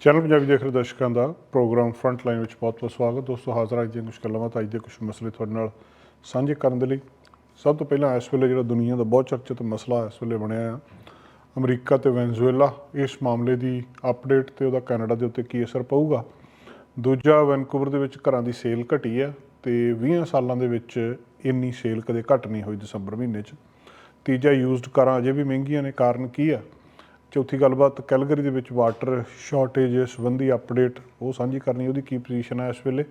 Channel Punjabi ਦੇਖ ਰਹੇ ਦਰਸ਼ਕਾਂ ਦਾ ਪ੍ਰੋਗਰਾਮ ਫਰੰਟ ਲਾਈਨ ਵਿੱਚ ਬਹੁਤ-ਬਹੁਤ ਸਵਾਗਤ। ਦੋਸਤੋ, ਹਾਜ਼ਰ ਅੱਜ ਦੀਆਂ ਕੁਝ ਗੱਲਾਂ ਬਾਤਾਂ। ਅੱਜ ਦੇ ਕੁਝ ਮਸਲੇ ਤੁਹਾਡੇ ਨਾਲ ਸਾਂਝੇ ਕਰਨ ਦੇ ਲਈ। ਸਭ ਤੋਂ ਪਹਿਲਾਂ ਇਸ ਵੇਲੇ ਜਿਹੜਾ ਦੁਨੀਆ ਦਾ ਬਹੁਤ ਚਰਚਿਤ ਮਸਲਾ ਇਸ ਵੇਲੇ ਬਣਿਆ ਆ, ਅਮਰੀਕਾ ਤੇ ਵੈਨਜ਼ੂਏਲਾ। ਇਸ ਮਾਮਲੇ ਦੀ ਅਪਡੇਟ ਤੇ ਉਹਦਾ ਕੈਨੇਡਾ ਦੇ ਉੱਤੇ ਕੀ ਅਸਰ ਪਊਗਾ? ਦੂਜਾ, ਵੈਨਕੂਵਰ ਦੇ ਵਿੱਚ ਘਰਾਂ ਦੀ ਸੇਲ ਘਟੀ ਆ ਤੇ 20 ਸਾਲਾਂ ਦੇ ਵਿੱਚ ਇੰਨੀ ਸੇਲ ਕਦੇ ਘਟ ਨਹੀਂ ਹੋਈ ਦਸੰਬਰ ਮਹੀਨੇ 'ਚ। ਤੀਜਾ ਯੂਜ਼ਡ ਕਾਰਾਂ ਅਜੇ ਵੀ ਮਹਿੰਗੀਆਂ ਨੇ। ਕਾਰਨ ਕੀ ਆ? ਚੌਥੀ ਗੱਲਬਾਤ, ਕੈਲਗਰੀ ਦੇ ਵਿੱਚ ਵਾਟਰ ਸ਼ਾਰਟੇਜ ਸੰਬੰਧੀ ਅਪਡੇਟ ਉਹ ਸਾਂਝੀ ਕਰਨੀ, ਉਹਦੀ ਕੀ ਪੋਜੀਸ਼ਨ ਹੈ ਇਸ ਵੇਲੇ?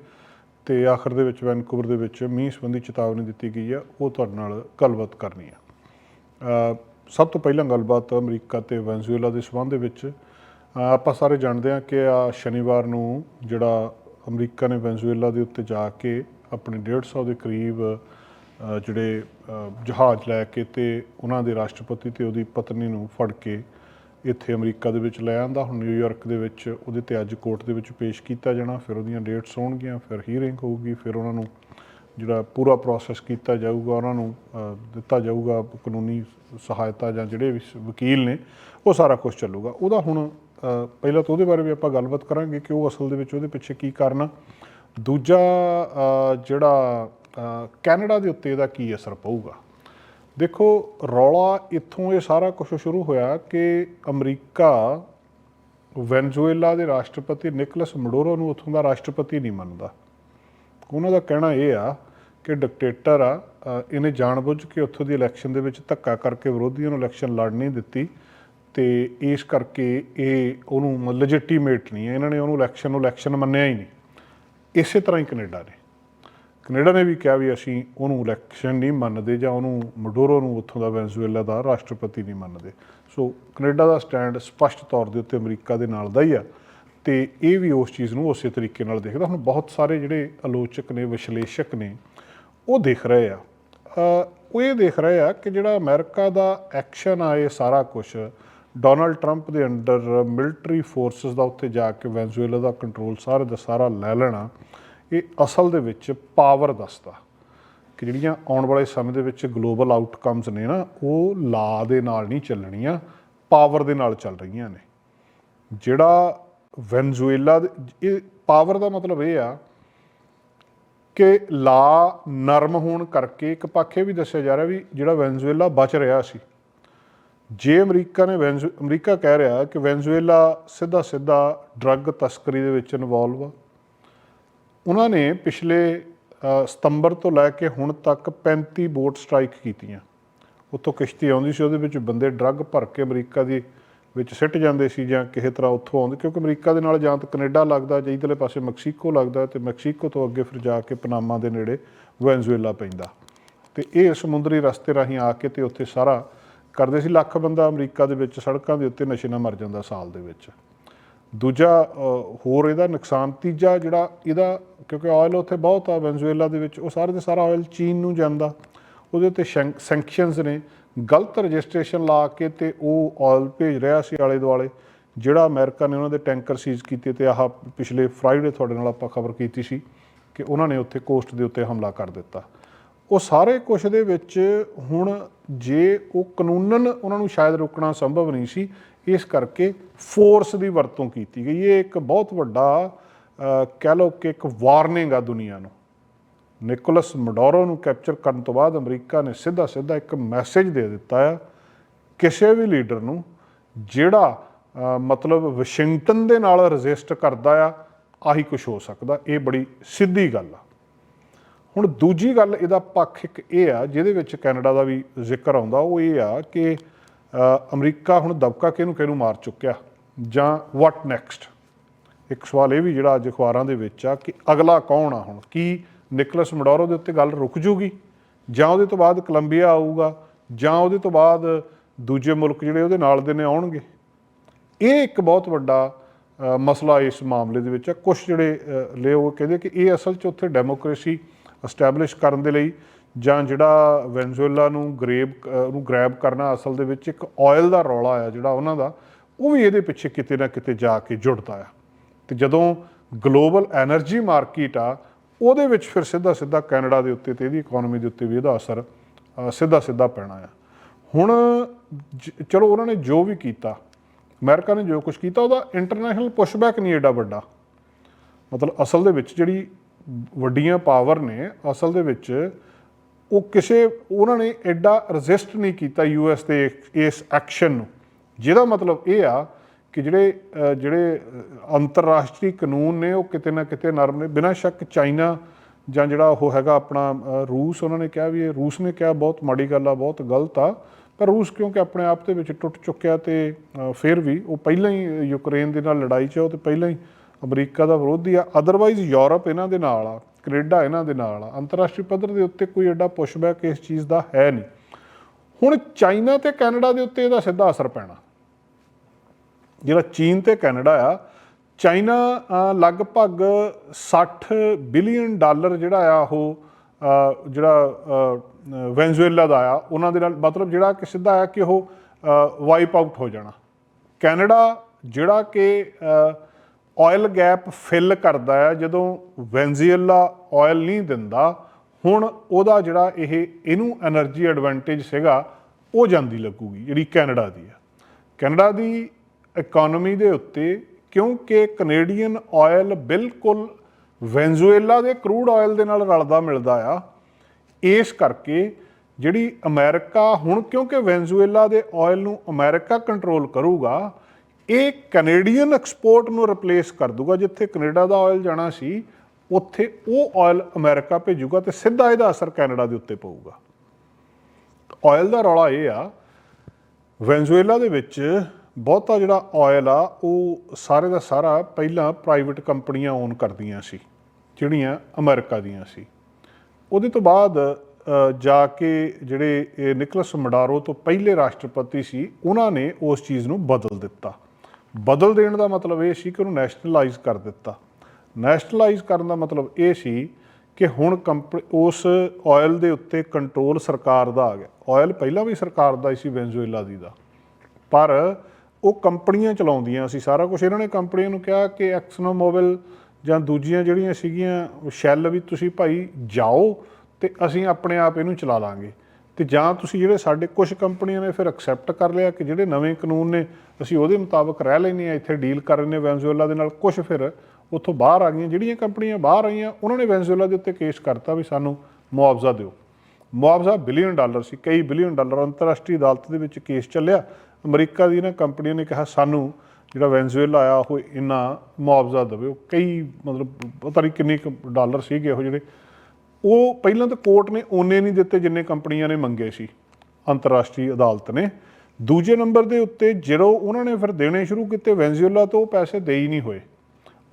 ਤੇ ਆਖਰ ਦੇ ਵਿੱਚ ਵੈਨਕੂਵਰ ਦੇ ਵਿੱਚ ਮੀਂਹ ਸੰਬੰਧੀ ਚੇਤਾਵਨੀ ਦਿੱਤੀ ਗਈ ਆ, ਉਹ ਤੁਹਾਡੇ ਨਾਲ ਗੱਲਬਾਤ ਕਰਨੀ ਆ। ਸਭ ਤੋਂ ਪਹਿਲਾਂ ਗੱਲਬਾਤ ਅਮਰੀਕਾ ਤੇ ਵੈਨਜ਼ੂਏਲਾ ਦੇ ਸੰਬੰਧ ਦੇ ਵਿੱਚ ਆਪਾਂ ਸਾਰੇ ਜਾਣਦੇ ਹਾਂ ਕਿ ਆ ਸ਼ਨੀਵਾਰ ਨੂੰ ਜਿਹੜਾ ਅਮਰੀਕਾ ਨੇ ਵੈਨਜ਼ੂਏਲਾ ਦੇ ਉੱਤੇ ਜਾ ਕੇ ਆਪਣੇ 150 ਦੇ ਕਰੀਬ ਜਿਹੜੇ ਜਹਾਜ਼ ਲੈ ਕੇ ਤੇ ਉਹਨਾਂ ਦੇ ਰਾਸ਼ਟਰਪਤੀ ਤੇ ਉਹਦੀ ਪਤਨੀ ਨੂੰ ਫੜ ਕੇ ਇੱਥੇ ਅਮਰੀਕਾ ਦੇ ਵਿੱਚ ਲੈ ਆਂਦਾ, ਹੁਣ ਨਿਊਯਾਰਕ ਦੇ ਵਿੱਚ ਉਹਦੇ ਤੇ ਅੱਜ ਕੋਰਟ ਦੇ ਵਿੱਚ ਪੇਸ਼ ਕੀਤਾ ਜਾਣਾ, ਫਿਰ ਉਹਦੀਆਂ ਡੇਟਸ ਹੋਣਗੀਆਂ ਫਿਰ ਹੀਅਰਿੰਗ ਹੋਊਗੀ, ਫਿਰ ਉਹਨਾਂ ਨੂੰ ਜਿਹੜਾ ਪੂਰਾ ਪ੍ਰੋਸੈਸ ਕੀਤਾ ਜਾਊਗਾ, ਉਹਨਾਂ ਨੂੰ ਦਿੱਤਾ ਜਾਊਗਾ ਕਾਨੂੰਨੀ ਸਹਾਇਤਾ ਜਾਂ ਜਿਹੜੇ ਵੀ ਵਕੀਲ ਨੇ, ਉਹ ਸਾਰਾ ਕੁਝ ਚੱਲੂਗਾ। ਉਹਦਾ ਹੁਣ ਪਹਿਲਾਂ ਤਾਂ ਉਹਦੇ ਬਾਰੇ ਵੀ ਆਪਾਂ ਗੱਲਬਾਤ ਕਰਾਂਗੇ ਕਿ ਉਹ ਅਸਲ ਦੇ ਵਿੱਚ ਉਹਦੇ ਪਿੱਛੇ ਕੀ ਕਾਰਨ ਆ। ਦੂਜਾ ਜਿਹੜਾ ਕੈਨੇਡਾ ਦੇ ਉੱਤੇ ਇਹਦਾ ਕੀ ਅਸਰ ਪਊਗਾ? ਦੇਖੋ ਰੌਲਾ ਇੱਥੋਂ ਇਹ ਸਾਰਾ ਕੁਝ ਸ਼ੁਰੂ ਹੋਇਆ ਕਿ ਅਮਰੀਕਾ ਵੈਨਜ਼ੂਏਲਾ ਦੇ ਰਾਸ਼ਟਰਪਤੀ ਨਿਕਲਸ ਮਡੋਰੋ ਨੂੰ ਉੱਥੋਂ ਦਾ ਰਾਸ਼ਟਰਪਤੀ ਨਹੀਂ ਮੰਨਦਾ। ਉਹਨਾਂ ਦਾ ਕਹਿਣਾ ਇਹ ਆ ਕਿ ਡਿਕਟੇਟਰ ਆ ਅ, ਇਹਨੇ ਜਾਣਬੁੱਝ ਕੇ ਉੱਥੋਂ ਦੀ ਇਲੈਕਸ਼ਨ ਦੇ ਵਿੱਚ ਧੱਕਾ ਕਰਕੇ ਵਿਰੋਧੀਆਂ ਨੂੰ ਇਲੈਕਸ਼ਨ ਲੜ ਨਹੀਂ ਦਿੱਤੀ ਤੇ ਇਸ ਕਰਕੇ ਇਹ ਉਹਨੂੰ ਲੈਜਿਟੀਮੇਟ ਨਹੀਂ ਹੈ। ਇਹਨਾਂ ਨੇ ਉਹਨੂੰ ਇਲੈਕਸ਼ਨ ਨੂੰ ਇਲੈਕਸ਼ਨ ਮੰਨਿਆ ਹੀ ਨਹੀਂ। ਇਸੇ ਤਰ੍ਹਾਂ ਹੀ ਕੈਨੇਡਾ ਨੇ। ਕੈਨੇਡਾ ਨੇ ਵੀ ਕਿਹਾ ਵੀ ਅਸੀਂ ਉਹਨੂੰ ਇਲੈਕਸ਼ਨ ਨਹੀਂ ਮੰਨਦੇ ਜਾਂ ਉਹਨੂੰ ਮਡੋਰੋ ਨੂੰ ਉੱਥੋਂ ਦਾ ਵੈਨਜ਼ੂਏਲਾ ਦਾ ਰਾਸ਼ਟਰਪਤੀ ਨਹੀਂ ਮੰਨਦੇ। ਸੋ ਕੈਨੇਡਾ ਦਾ ਸਟੈਂਡ ਸਪਸ਼ਟ ਤੌਰ ਦੇ ਉੱਤੇ ਅਮਰੀਕਾ ਦੇ ਨਾਲ ਦਾ ਹੀ ਆ ਤੇ ਇਹ ਵੀ ਉਸ ਚੀਜ਼ ਨੂੰ ਉਸੇ ਤਰੀਕੇ ਨਾਲ ਦੇਖਦਾ। ਹੁਣ ਬਹੁਤ ਸਾਰੇ ਜਿਹੜੇ ਆਲੋਚਕ ਨੇ, ਵਿਸ਼ਲੇਸ਼ਕ ਨੇ, ਉਹ ਦੇਖ ਰਹੇ ਆ। ਉਹ ਇਹ ਦੇਖ ਰਹੇ ਆ ਕਿ ਜਿਹੜਾ ਅਮਰੀਕਾ ਦਾ ਐਕਸ਼ਨ ਆ, ਇਹ ਸਾਰਾ ਕੁਝ ਡੋਨਲਡ ਟਰੰਪ ਦੇ ਅੰਡਰ ਮਿਲਟਰੀ ਫੋਰਸਸ ਦਾ ਉੱਤੇ ਜਾ ਕੇ ਵੈਨਜ਼ੂਏਲਾ ਦਾ ਕੰਟਰੋਲ ਸਾਰੇ ਦਾ ਸਾਰਾ ਲੈ ਲੈਣਾ। ਇਹ ਅਸਲ ਦੇ ਵਿੱਚ ਪਾਵਰ ਦੱਸਦਾ ਕਿ ਜਿਹੜੀਆਂ ਆਉਣ ਵਾਲੇ ਸਮੇਂ ਦੇ ਵਿੱਚ ਗਲੋਬਲ ਆਊਟਕਮਸ ਨੇ ਨਾ, ਉਹ ਲਾ ਦੇ ਨਾਲ ਨਹੀਂ ਚੱਲਣੀਆਂ ਪਾਵਰ ਦੇ ਨਾਲ ਚੱਲ ਰਹੀਆਂ ਨੇ। ਜਿਹੜਾ ਵੈਨਜ਼ੂਏਲਾ ਦੇ- ਇਹ ਪਾਵਰ ਦਾ ਮਤਲਬ ਇਹ ਆ ਕਿ ਲਾ ਨਰਮ ਹੋਣ ਕਰਕੇ ਇੱਕ ਪੱਖੇ ਵੀ ਦੱਸਿਆ ਜਾ ਰਿਹਾ ਵੀ ਜਿਹੜਾ ਵੈਨਜ਼ੂਏਲਾ ਬਚ ਰਿਹਾ ਸੀ। ਜੇ ਅਮਰੀਕਾ ਨੇ ਵੈਨਜ਼ੂ ਅਮਰੀਕਾ ਕਹਿ ਰਿਹਾ ਕਿ ਵੈਨਜ਼ੂਏਲਾ ਸਿੱਧਾ ਸਿੱਧਾ ਡਰੱਗ ਤਸਕਰੀ ਦੇ ਵਿੱਚ ਇਨਵੋਲਵ ਆ ਉਹਨਾਂ ਨੇ ਪਿਛਲੇ ਸਤੰਬਰ ਤੋਂ ਲੈ ਕੇ ਹੁਣ ਤੱਕ 35 ਬੋਟ ਸਟ੍ਰਾਈਕ ਕੀਤੀਆਂ। ਉੱਥੋਂ ਕਿਸ਼ਤੀ ਆਉਂਦੀ ਸੀ, ਉਹਦੇ ਵਿੱਚ ਬੰਦੇ ਡਰੱਗ ਭਰ ਕੇ ਅਮਰੀਕਾ ਦੀ ਵਿੱਚ ਸਿੱਟ ਜਾਂਦੇ ਸੀ ਜਾਂ ਕਿਸੇ ਤਰ੍ਹਾਂ ਉੱਥੋਂ ਆਉਂਦੇ, ਕਿਉਂਕਿ ਅਮਰੀਕਾ ਦੇ ਨਾਲ ਜਾਂ ਤਾਂ ਕੈਨੇਡਾ ਲੱਗਦਾ, ਜਾਂ ਇਧਰਲੇ ਪਾਸੇ ਮੈਕਸੀਕੋ ਲੱਗਦਾ, ਤੇ ਮੈਕਸੀਕੋ ਤੋਂ ਅੱਗੇ ਫਿਰ ਜਾ ਕੇ ਪਨਾਮਾ ਦੇ ਨੇੜੇ ਵੈਨਜ਼ੂਏਲਾ ਪੈਂਦਾ। ਤੇ ਇਹ ਸਮੁੰਦਰੀ ਰਸਤੇ ਰਾਹੀਂ ਆ ਕੇ ਤੇ ਉੱਥੇ ਸਾਰਾ ਕਰਦੇ ਸੀ। ਲੱਖ ਬੰਦਾ ਅਮਰੀਕਾ ਦੇ ਵਿੱਚ ਸੜਕਾਂ ਦੇ ਉੱਤੇ ਨਸ਼ੇ ਨਾਲ ਮਰ ਜਾਂਦਾ ਸਾਲ ਦੇ ਵਿੱਚ। ਦੂਜਾ ਹੋਰ ਇਹਦਾ ਨੁਕਸਾਨ ਤੀਜਾ ਜਿਹੜਾ ਇਹਦਾ, ਕਿਉਂਕਿ ਆਇਲ ਉੱਥੇ ਬਹੁਤ ਆ ਵੈਨਜ਼ੂਏਲਾ ਦੇ ਵਿੱਚ, ਉਹ ਸਾਰੇ ਦੇ ਸਾਰਾ ਆਇਲ ਚੀਨ ਨੂੰ ਜਾਂਦਾ। ਉਹਦੇ ਉੱਤੇ ਸੈਂਕਸ਼ਨਸ ਨੇ। ਗਲਤ ਰਜਿਸਟ੍ਰੇਸ਼ਨ ਲਾ ਕੇ ਤੇ ਉਹ ਆਇਲ ਭੇਜ ਰਿਹਾ ਸੀ ਆਲੇ ਦੁਆਲੇ, ਜਿਹੜਾ ਅਮਰੀਕਾ ਨੇ ਉਹਨਾਂ ਦੇ ਟੈਂਕਰ ਸੀਜ਼ ਕੀਤੇ ਤੇ ਆਹ ਪਿਛਲੇ ਫਰਾਈਡੇ ਤੁਹਾਡੇ ਨਾਲ ਆਪਾਂ ਖਬਰ ਕੀਤੀ ਸੀ ਕਿ ਉਹਨਾਂ ਨੇ ਉੱਥੇ ਕੋਸਟ ਦੇ ਉੱਤੇ ਹਮਲਾ ਕਰ ਦਿੱਤਾ। ਉਹ ਸਾਰੇ ਕੁਝ ਦੇ ਵਿੱਚ ਹੁਣ ਜੇ ਉਹ ਕਾਨੂੰਨਨ ਉਹਨਾਂ ਨੂੰ ਸ਼ਾਇਦ ਰੋਕਣਾ ਸੰਭਵ ਨਹੀਂ ਸੀ, ਇਸ ਕਰਕੇ ਫੋਰਸ ਦੀ ਵਰਤੋਂ ਕੀਤੀ ਗਈ। ਇਹ ਇੱਕ ਬਹੁਤ ਵੱਡਾ ਕਹਿ ਲਓ ਕਿ ਇੱਕ ਵਾਰਨਿੰਗ ਆ ਦੁਨੀਆ ਨੂੰ। ਨਿਕੋਲਸ ਮਡੋਰੋ ਨੂੰ ਕੈਪਚਰ ਕਰਨ ਤੋਂ ਬਾਅਦ ਅਮਰੀਕਾ ਨੇ ਸਿੱਧਾ ਸਿੱਧਾ ਇੱਕ ਮੈਸੇਜ ਦੇ ਦਿੱਤਾ ਆ ਕਿਸੇ ਵੀ ਲੀਡਰ ਨੂੰ, ਜਿਹੜਾ ਮਤਲਬ ਵਾਸ਼ਿੰਗਟਨ ਦੇ ਨਾਲ ਰਜਿਸਟ ਕਰਦਾ ਆ, ਆਹੀ ਕੁਝ ਹੋ ਸਕਦਾ। ਇਹ ਬੜੀ ਸਿੱਧੀ ਗੱਲ ਆ। ਹੁਣ ਦੂਜੀ ਗੱਲ ਇਹਦਾ ਪੱਖ ਇੱਕ ਇਹ ਆ ਜਿਹਦੇ ਵਿੱਚ ਕੈਨੇਡਾ ਦਾ ਵੀ ਜ਼ਿਕਰ ਆਉਂਦਾ ਉਹ ਇਹ ਆ ਕਿ ਅਮਰੀਕਾ ਹੁਣ ਦਬਕਾ ਕਿਹਨੂੰ ਕਿਹਨੂੰ ਮਾਰ ਚੁੱਕਿਆ? ਜਾਂ ਵਾਟ ਨੈਕਸਟ ਇੱਕ ਸਵਾਲ ਇਹ ਵੀ ਜਿਹੜਾ ਅੱਜ ਅਖਬਾਰਾਂ ਦੇ ਵਿੱਚ ਆ ਕਿ ਅਗਲਾ ਕੌਣ ਆ ਹੁਣ? ਕੀ ਨਿਕਲਸ ਮਡੋਰੋ ਦੇ ਉੱਤੇ ਗੱਲ ਰੁਕ ਜੂਗੀ? ਜਾਂ ਉਹਦੇ ਤੋਂ ਬਾਅਦ ਕੋਲੰਬੀਆ ਆਊਗਾ? ਜਾਂ ਉਹਦੇ ਤੋਂ ਬਾਅਦ ਦੂਜੇ ਮੁਲਕ ਜਿਹੜੇ ਉਹਦੇ ਨਾਲ ਦੇ ਨੇ ਆਉਣਗੇ? ਇਹ ਇੱਕ ਬਹੁਤ ਵੱਡਾ ਮਸਲਾ ਇਸ ਮਾਮਲੇ ਦੇ ਵਿੱਚ ਆ। ਕੁਝ ਜਿਹੜੇ ਅ, ਉਹ ਕਹਿੰਦੇ ਕਿ ਇਹ ਅਸਲ 'ਚ ਉੱਥੇ ਡੈਮੋਕ੍ਰੇਸੀ ਅਸਟੈਬਲਿਸ਼ ਕਰਨ ਦੇ ਲਈ ਜਾਂ ਜਿਹੜਾ ਵੈਨਜ਼ੂਏਲਾ ਨੂੰ ਗ੍ਰੇਬ ਨੂੰ ਗ੍ਰੈਬ ਕਰਨਾ ਅਸਲ ਦੇ ਵਿੱਚ ਇੱਕ ਆਇਲ ਦਾ ਰੌਲਾ ਆ ਜਿਹੜਾ ਉਹਨਾਂ ਦਾ, ਉਹ ਵੀ ਇਹਦੇ ਪਿੱਛੇ ਕਿਤੇ ਨਾ ਕਿਤੇ ਜਾ ਕੇ ਜੁੜਦਾ ਆ। ਤੇ ਜਦੋਂ ਗਲੋਬਲ એનર્ਜੀ ਮਾਰਕੀਟ ਆ, ਉਹਦੇ ਵਿੱਚ ਫਿਰ ਸਿੱਧਾ ਸਿੱਧਾ ਕੈਨੇਡਾ ਦੇ ਉੱਤੇ ਤੇ ਇਹਦੀ ਇਕਨੋਮੀ ਦੇ ਉੱਤੇ ਵੀ ਇਹਦਾ ਅਸਰ ਸਿੱਧਾ ਸਿੱਧਾ ਪੈਣਾ ਆ। ਹੁਣ ਚਲੋ ਉਹਨਾਂ ਨੇ ਜੋ ਵੀ ਕੀਤਾ, ਅਮਰੀਕਾ ਨੇ ਜੋ ਕੁਝ ਕੀਤਾ, ਉਹਦਾ ਇੰਟਰਨੈਸ਼ਨਲ ਪੁਸ਼ਬੈਕ ਨਹੀਂ ਏਡਾ ਵੱਡਾ। ਮਤਲਬ ਅਸਲ ਦੇ ਵਿੱਚ ਜਿਹੜੀ ਵੱਡੀਆਂ ਪਾਵਰ ਨੇ ਅਸਲ ਦੇ ਵਿੱਚ ਉਹ ਕਿਸੇ ਉਹਨਾਂ ਨੇ ਐਡਾ ਰੈਜ਼ਿਸਟ ਨਹੀਂ ਕੀਤਾ ਯੂਐਸ ਦੇ ਇਸ- ਐਕਸ਼ਨ ਨੂੰ। ਜਿਹਦਾ ਮਤਲਬ ਇਹ ਆ ਕਿ ਜਿਹੜੇ ਜਿਹੜੇ ਅੰਤਰਰਾਸ਼ਟਰੀ ਕਾਨੂੰਨ ਨੇ ਉਹ ਕਿਤੇ ਨਾ ਕਿਤੇ ਨਰਮ ਨੇ। ਬਿਨਾਂ ਸ਼ੱਕ ਚਾਈਨਾ ਜਾਂ ਜਿਹੜਾ ਉਹ ਹੈਗਾ ਆਪਣਾ ਰੂਸ ਉਹਨਾਂ ਨੇ ਕਿਹਾ ਵੀ ਇਹ ਰੂਸ ਨੇ ਕਿਹਾ ਬਹੁਤ ਮਾੜੀ ਗੱਲ ਆ ਬਹੁਤ ਗਲਤ ਆ। ਪਰ ਰੂਸ ਕਿਉਂਕਿ ਆਪਣੇ ਆਪ ਦੇ ਵਿੱਚ ਟੁੱਟ ਚੁੱਕਿਆ ਤੇ ਫਿਰ ਵੀ ਉਹ ਪਹਿਲਾਂ ਹੀ ਯੂਕਰੇਨ ਦੇ ਨਾਲ ਲੜਾਈ 'ਚ ਆ, ਉਹ ਤੇ ਪਹਿਲਾਂ ਹੀ ਅਮਰੀਕਾ ਦਾ ਵਿਰੋਧੀ ਆ। ਅਦਰਵਾਈਜ਼ ਯੂਰਪ ਇਹਨਾਂ ਦੇ ਨਾਲ ਆ, ਕੈਨੇਡਾ ਇਹਨਾਂ ਦੇ ਨਾਲ ਆ। ਅੰਤਰਰਾਸ਼ਟਰੀ ਪੱਧਰ ਦੇ ਉੱਤੇ ਕੋਈ ਐਡਾ ਪੁਸ਼ਬੈਕ ਇਸ ਚੀਜ਼ ਦਾ ਹੈ ਨਹੀਂ। ਹੁਣ ਚਾਈਨਾ ਤੇ ਕੈਨੇਡਾ ਦੇ ਉੱਤੇ ਇਹਦਾ ਸਿੱਧਾ ਅਸਰ ਪੈਣਾ। ਜਿਹੜਾ ਚੀਨ ਤੇ ਕੈਨੇਡਾ ਆ, ਚਾਈਨਾ ਲਗਭਗ 60 ਬਿਲੀਅਨ ਡਾਲਰ ਜਿਹੜਾ ਆ ਉਹ ਜਿਹੜਾ ਵੈਨਜ਼ੂਏਲਾ ਦਾ ਆ, ਉਹਨਾਂ ਦੇ ਨਾਲ ਮਤਲਬ ਜਿਹੜਾ ਕਿ ਸਿੱਧਾ ਆ ਕਿ ਉਹ ਵਾਈਪ ਆਊਟ ਹੋ ਜਾਣਾ। ਕੈਨੇਡਾ ਜਿਹੜਾ ਕਿ ਆਇਲ ਗੈਪ ਫਿਲ ਕਰਦਾ ਹੈ, ਜਦੋਂ ਵੈਨਜ਼ੀਏਲਾ ਆਇਲ ਨਹੀਂ ਦਿੰਦਾ, ਹੁਣ ਉਹਦਾ ਜਿਹੜਾ ਇਹ ਇਹਨੂੰ એનર્ਜੀ ਐਡਵਾਂਟੇਜ ਸੀਗਾ, ਉਹ ਜਾਂਦੀ ਲੱਗੂਗੀ, ਜਿਹੜੀ ਕੈਨੇਡਾ ਦੀ ਹੈ। ਕੈਨੇਡਾ ਦੀ ਇਕਨੋਮੀ ਦੇ ਉੱਤੇ, ਕਿਉਂਕਿ ਕੈਨੇਡੀਅਨ ਆਇਲ ਬਿਲਕੁਲ ਵੈਨਜ਼ੂਏਲਾ ਦੇ ਕਰੂਡ ਆਇਲ ਦੇ ਨਾਲ ਰਲਦਾ ਮਿਲਦਾ ਆ, ਇਸ ਕਰਕੇ ਜਿਹੜੀ ਅਮਰੀਕਾ ਹੁਣ ਕਿਉਂਕਿ ਵੈਨਜ਼ੂਏਲਾ ਦੇ ਆਇਲ ਨੂੰ ਅਮਰੀਕਾ ਕੰਟਰੋਲ ਕਰੂਗਾ ਇਹ ਕੈਨੇਡੀਅਨ ਐਕਸਪੋਰਟ ਨੂੰ ਰਿਪਲੇਸ ਕਰ ਦੂਗਾ ਜਿੱਥੇ ਕੈਨੇਡਾ ਦਾ ਆਇਲ ਜਾਣਾ ਸੀ, ਉੱਥੇ ਉਹ ਆਇਲ ਅਮਰੀਕਾ ਭੇਜੂਗਾ ਤੇ ਸਿੱਧਾ ਇਹਦਾ ਅਸਰ ਕੈਨੇਡਾ ਦੇ ਉੱਤੇ ਪਊਗਾ। ਆਇਲ ਦਾ ਰੌਲਾ ਇਹ ਆ ਵੈਨਜ਼ੂਏਲਾ ਦੇ ਵਿੱਚ ਬਹੁਤਾ ਜਿਹੜਾ ਆਇਲ ਆ, ਉਹ ਸਾਰੇ ਦਾ ਸਾਰਾ ਪਹਿਲਾਂ ਪ੍ਰਾਈਵੇਟ ਕੰਪਨੀਆਂ ਓਨ ਕਰਦੀਆਂ ਸੀ, ਜਿਹੜੀਆਂ ਅਮਰੀਕਾ ਦੀਆਂ ਸੀ। ਉਹਦੇ ਤੋਂ ਬਾਅਦ ਜਾ ਕੇ ਜਿਹੜੇ ਨਿਕਲਸ ਮਡਾਰੋ ਤੋਂ ਪਹਿਲੇ ਰਾਸ਼ਟਰਪਤੀ ਸੀ, ਉਹਨਾਂ ਨੇ ਉਸ ਚੀਜ਼ ਨੂੰ ਬਦਲ ਦਿੱਤਾ। ਬਦਲ ਦੇਣ ਦਾ ਮਤਲਬ ਇਹ ਸੀ ਕਿ ਉਹਨੂੰ ਨੈਸ਼ਨਲਾਈਜ਼ ਕਰ ਦਿੱਤਾ। ਨੈਸ਼ਨਲਾਈਜ਼ ਕਰਨ ਦਾ ਮਤਲਬ ਇਹ ਸੀ ਕਿ ਹੁਣ ਕੰਪ, ਉਸ ਆਇਲ ਦੇ ਉੱਤੇ ਕੰਟਰੋਲ ਸਰਕਾਰ ਦਾ ਆ ਗਿਆ। ਆਇਲ ਪਹਿਲਾਂ ਵੀ ਸਰਕਾਰ ਦਾ ਹੀ ਸੀ ਵੈਨਜ਼ੂਏਲਾ ਦੀ ਦਾ। ਪਰ ਉਹ ਕੰਪਨੀਆਂ ਚਲਾਉਂਦੀਆਂ ਸੀ, ਸਾਰਾ ਕੁਝ ਇਹਨਾਂ ਨੇ ਕੰਪਨੀਆਂ ਨੂੰ ਕਿਹਾ ਕਿ ਐਕਸਨੋ ਮੋਬਿਲ ਜਾਂ ਦੂਜੀਆਂ ਜਿਹੜੀਆਂ ਸੀਗੀਆਂ ਸ਼ੈਲ ਵੀ ਤੁਸੀਂ ਭਾਈ ਜਾਓ ਤੇ ਅਸੀਂ ਆਪਣੇ ਆਪ ਇਹਨੂੰ ਚਲਾ ਲਾਂਗੇ। ਤੇ ਜਾਂ ਤੁਸੀਂ ਜਿਹੜੇ ਸਾਡੇ ਕੁਝ ਕੰਪਨੀਆਂ ਨੇ ਫਿਰ ਐਕਸੈਪਟ ਕਰ ਲਿਆ ਕਿ ਜਿਹੜੇ ਨਵੇਂ ਕਾਨੂੰਨ ਨੇ, ਅਸੀਂ ਉਹਦੇ ਮੁਤਾਬਕ ਰਹਿ ਲੈਨੇ ਆ ਇੱਥੇ ਡੀਲ ਕਰ ਰਹੇ ਨੇ ਵੈਨਜ਼ੂਏਲਾ ਦੇ ਨਾਲ ਕੁਝ ਫਿਰ ਉੱਥੋਂ ਬਾਹਰ ਆ ਗਈਆਂ, ਜਿਹੜੀਆਂ ਕੰਪਨੀਆਂ ਬਾਹਰ ਆਈਆਂ, ਉਹਨਾਂ ਨੇ ਵੈਨਜ਼ੂਏਲਾ ਦੇ ਉੱਤੇ ਕੇਸ ਕਰਤਾ ਵੀ ਸਾਨੂੰ ਮੁਆਵਜ਼ਾ ਦਿਓ। ਮੁਆਵਜ਼ਾ ਬਿਲੀਅਨ ਡਾਲਰ ਸੀ, ਕਈ ਬਿਲੀਅਨ ਡਾਲਰ ਅੰਤਰਰਾਸ਼ਟਰੀ ਅਦਾਲਤ ਦੇ ਵਿੱਚ ਕੇਸ ਚੱਲਿਆ। ਅਮਰੀਕਾ ਦੀ ਨਾ ਕੰਪਨੀਆਂ ਨੇ ਕਿਹਾ, ਸਾਨੂੰ ਜਿਹੜਾ ਵੈਨਜ਼ੂਏਲਾ ਆਇਆ, ਉਹ ਇੰਨਾ ਮੁਆਵਜ਼ਾ ਦੇਵੇ। ਕਈ ਮਤਲਬ, ਪਤਾ ਨਹੀਂ ਕਿੰਨੇ ਕੁ ਡਾਲਰ ਸੀਗੇ ਉਹ ਜਿਹੜੇ ਉਹ ਪਹਿਲਾਂ ਤਾਂ ਕੋਰਟ ਨੇ ਓਨੇ ਨਹੀਂ ਦਿੱਤੇ ਜਿੰਨੇ ਕੰਪਨੀਆਂ ਨੇ ਮੰਗੇ ਸੀ, ਅੰਤਰਰਾਸ਼ਟਰੀ ਅਦਾਲਤ ਨੇ। ਦੂਜੇ ਨੰਬਰ ਦੇ ਉੱਤੇ ਜਦੋਂ ਉਹਨਾਂ ਨੇ ਫਿਰ ਦੇਣੇ ਸ਼ੁਰੂ ਕੀਤੇ, ਵੈਨਜ਼ੂਏਲਾ ਤੋਂ ਉਹ ਪੈਸੇ ਦੇ ਹੀ ਨਹੀਂ ਹੋਏ।